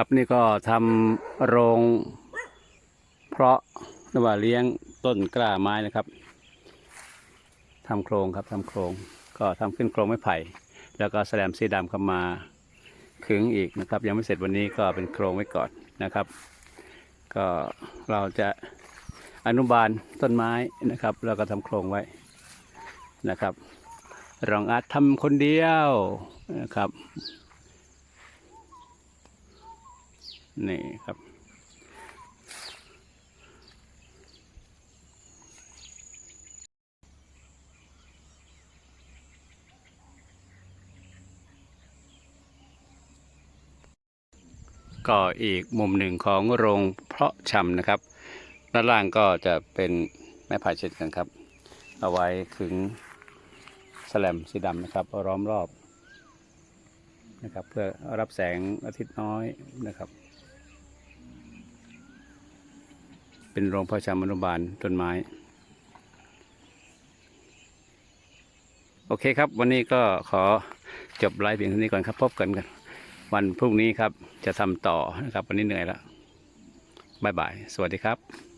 ครับนี่ก็ทำโรงเพราะหรือว่าเลี้ยงต้นกล้าไม้นะครับทำโครงครับทำโครงก็ทำขึ้นโครงไม้ไผ่ แล้วก็แสลมสีดำเข้ามาขึงอีกนะครับ ยังไม่เสร็จวันนี้ก็เป็นโครงไว้ก่อนนะครับ ก็เราจะอนุบาลต้นไม้นะครับ แล้วก็ทำโครงไว้นะครับ รองอาจทำคนเดียวนะครับ นี่ครับ ก็อีกมุมหนึ่งของโรงเพาะชำนะครับ ด้านล่างก็จะเป็นไม้ไผ่เช่นกันครับ เอาไว้ขึงแสลมสีดำนะครับล้อมรอบนะครับ เพื่อรับแสงอาทิตย์น้อยนะครับ เป็นโรงเพาะชำอนุบาลต้นไม้ โอเคครับ วันนี้ก็ขอจบไลฟ์เพียงเท่านี้ก่อนครับ พบกันกันวันพรุ่งนี้ครับจะทำต่อนะครับ วันนี้เหนื่อยแล้วบายบาย สวัสดีครับ